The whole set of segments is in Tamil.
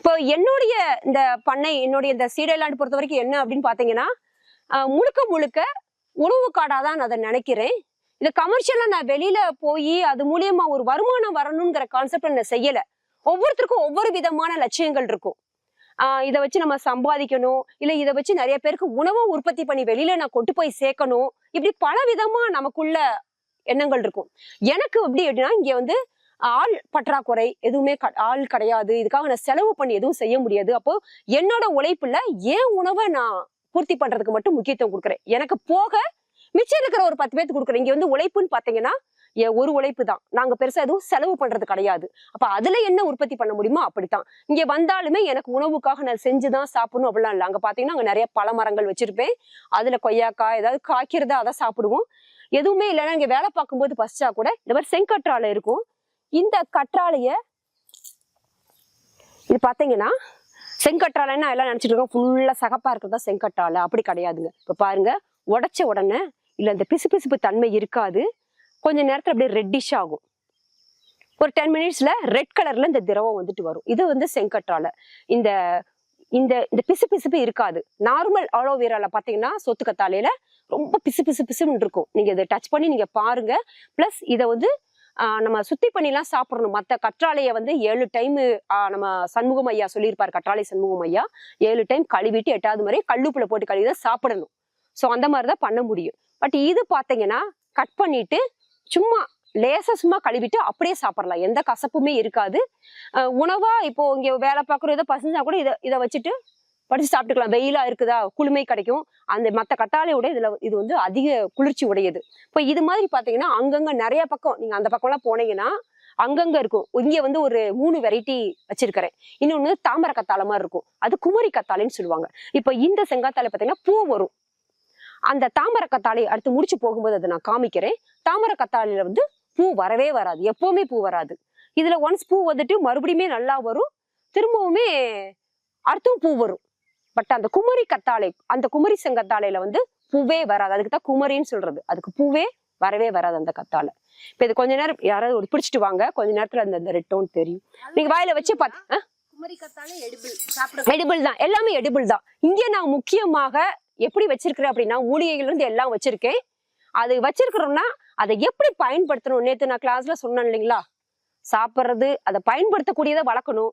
இப்போ என்னுடைய இந்த பண்ணை என்னுடைய இந்த சீடைலாண்டு பொறுத்த வரைக்கும் என்ன அப்படின்னு பார்த்தீங்கன்னா முழுக்க முழுக்க உணவு காடாக தான் நான் அதை நினைக்கிறேன். இது கமர்ஷியலாக நான் வெளியில் போய் அது மூலியமா ஒரு வருமானம் வரணுங்கிற கான்செப்ட் நான் செய்யலை. ஒவ்வொருத்தருக்கும் ஒவ்வொரு விதமான லட்சியங்கள் இருக்கும். இதை வச்சு நம்ம சம்பாதிக்கணும் இல்லை இதை வச்சு நிறைய பேருக்கு உணவு உற்பத்தி பண்ணி வெளியில நான் கொண்டு போய் சேர்க்கணும். இப்படி பல விதமா நமக்குள்ள எண்ணங்கள் இருக்கும். எனக்கு எப்படி அப்படின்னா இங்க வந்து ஆள் பற்றாக்குறை எதுவுமே க- ஆள் கிடையாது. இதுக்காக நான் செலவு பண்ணி எதுவும் செய்ய முடியாது. அப்போ என்னோட உழைப்புல ஏன் உணவை நான் பூர்த்தி பண்றதுக்கு மட்டும் முக்கியத்துவம் கொடுக்குறேன். எனக்கு போக மிச்சம் இருக்கிற ஒரு பத்து பேருக்கு கொடுக்குறேன். இங்க வந்து உழைப்புன்னு பாத்தீங்கன்னா ஒரு உழைப்பு தான். நாங்க பெருசா எதுவும் செலவு பண்றது கிடையாது. அப்ப அதுல என்ன உற்பத்தி பண்ண முடியுமோ அப்படித்தான். இங்க வந்தாலுமே எனக்கு உணவுக்காக நான் செஞ்சுதான் சாப்பிடணும் அப்படிலாம் இல்லை. அங்க பாத்தீங்கன்னா அங்க நிறைய பல மரங்கள் வச்சிருப்பேன். அதுல கொய்யாக்காய் ஏதாவது காய்க்கிறதா அதை சாப்பிடுவோம். எதுவுமே இல்லைன்னா இங்க வேலை பார்க்கும்போது பசிச்சா கூட இந்த மாதிரி செங்கற்றால இருக்கும். இந்த கற்றாழைய இது பார்த்தீங்கன்னா செங்கற்றாழைன்னா எல்லாம் நினச்சிட்டு இருக்கோம். ஃபுல்லாக சகப்பாக இருக்கிறதா செங்கற்றாழை. அப்படி கிடையாதுங்க. இப்போ பாருங்க உடச்ச உடனே இல்ல இந்த பிசுபிசுப்பு தன்மை இருக்காது. கொஞ்ச நேரத்தில் அப்படியே ரெட்டிஷ் ஆகும். ஒரு டென் மினிட்ஸில் ரெட் கலரில் இந்த திரவம் வந்துட்டு வரும். இது வந்து செங்கற்றாழை. இந்த இந்த இந்த பிசு பிசுப்பு இருக்காது. நார்மல் அலோவேரால பார்த்தீங்கன்னா சொத்துக்கத்தாலையில ரொம்ப பிசு பிசு பிசுன்னு இருக்கும். நீங்கள் இதை டச் பண்ணி நீங்கள் பாருங்க. ப்ளஸ் இதை வந்து நம்ம சுத்தி பண்ணிலாம் சாப்பிடணும். மற்ற கற்றாழையை வந்து ஏழு டைம் நம்ம சண்முகம் ஐயா சொல்லியிருப்பார் கற்றாழை சண்முகம் ஐயா. ஏழு டைம் கழுவிட்டு எட்டாவது முறை கல்லுப்புல போட்டு கழுவி தான் சாப்பிடணும். ஸோ அந்த மாதிரி தான் பண்ண முடியும். பட் இது பார்த்தீங்கன்னா கட் பண்ணிட்டு சும்மா லேசாக சும்மா கழுவிட்டு அப்படியே சாப்பிடலாம். எந்த கசப்புமே இருக்காது. உணவாக உணவா இப்போ இங்கே வேலை பார்க்குறோம் ஏதோ பசஞ்சா கூட இதை இதை வச்சுட்டு படிச்சு சாப்பிட்டுக்கலாம். வெயிலாக இருக்குதா? குளுமை கிடைக்கும். அந்த மற்ற கத்தாழையோட இதில் இது வந்து அதிக குளிர்ச்சி உடையது. இப்போ இது மாதிரி பார்த்தீங்கன்னா அங்கங்கே நிறைய பக்கம் நீங்கள் அந்த பக்கம்லாம் போனீங்கன்னா அங்கங்க இருக்கும். இங்கே வந்து ஒரு மூணு வெரைட்டி வச்சிருக்கிறேன். இன்னொன்று தாமரை கத்தாழை மாதிரி இருக்கும். அது குமரி கத்தாழைன்னு சொல்லுவாங்க. இப்போ இந்த செங்காத்தாழை பார்த்தீங்கன்னா பூ வரும். அந்த தாமரை கத்தாழை அடுத்து முடிச்சு போகும்போது அதை நான் காமிக்கிறேன். தாமரை கத்தாழையில வந்து பூ வரவே வராது. எப்பவுமே பூ வராது. இதுல ஒன்ஸ் பூ வந்துட்டு மறுபடியுமே நல்லா வரும். திரும்பவுமே அடுத்தும் பூ வரும். பட் அந்த குமரி கத்தாழை அந்த குமரி செங்கத்தாழையில வந்து பூவே வராது. அதுக்கு தான் குமரின்னு சொல்றது. அதுக்கு பூவே வரவே வராது அந்த கத்தாழை. இப்ப இது கொஞ்ச நேரம் யாராவது ஒரு பிடிச்சிட்டு வாங்க. கொஞ்ச நேரத்துல அந்த ரெட் டோன் தெரியும். நீங்க வாயில வச்சு பார்த்து எடிபிள் தான். எல்லாமே எடிபிள் தான். இங்க நான் முக்கியமாக எப்படி வச்சிருக்கிறேன் அப்படின்னா மூலிகைகள் இருந்து எல்லாம் வச்சிருக்கேன். அது வச்சிருக்கிறோம்னா அதை எப்படி பயன்படுத்தணும்? நேத்து நான் கிளாஸ்ல சொன்னேன் இல்லைங்களா? சாப்பிட்றது அதை பயன்படுத்தக்கூடியதை வளர்க்கணும்.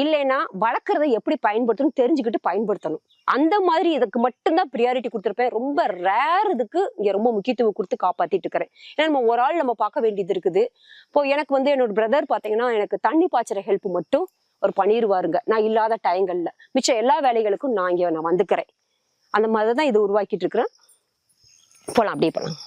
இல்லைன்னா வளர்க்குறத எப்படி பயன்படுத்தணும் தெரிஞ்சுக்கிட்டு பயன்படுத்தணும். அந்த மாதிரி இதுக்கு மட்டும்தான் ப்ரியாரிட்டி கொடுத்துருப்பேன். ரொம்ப ரேர் இதுக்கு இங்கே ரொம்ப முக்கியத்துவம் கொடுத்து காப்பாற்றிட்டு இருக்கிறேன். ஏன்னா நம்ம ஒரு ஆள் நம்ம பார்க்க வேண்டியது இருக்குது. இப்போ எனக்கு வந்து என்னோட பிரதர் பார்த்தீங்கன்னா எனக்கு தண்ணி பாய்ச்சிற ஹெல்ப் மட்டும் ஒரு பண்ணிடுவாருங்க நான் இல்லாத டயங்களில் மிச்சம் எல்லா வேலைகளுக்கும் நான் இங்கே நான் வந்துக்கிறேன். அந்த மாதிரி தான் இதை உருவாக்கிட்டு இருக்கிறேன். போகலாம் அப்படியே போகலாம்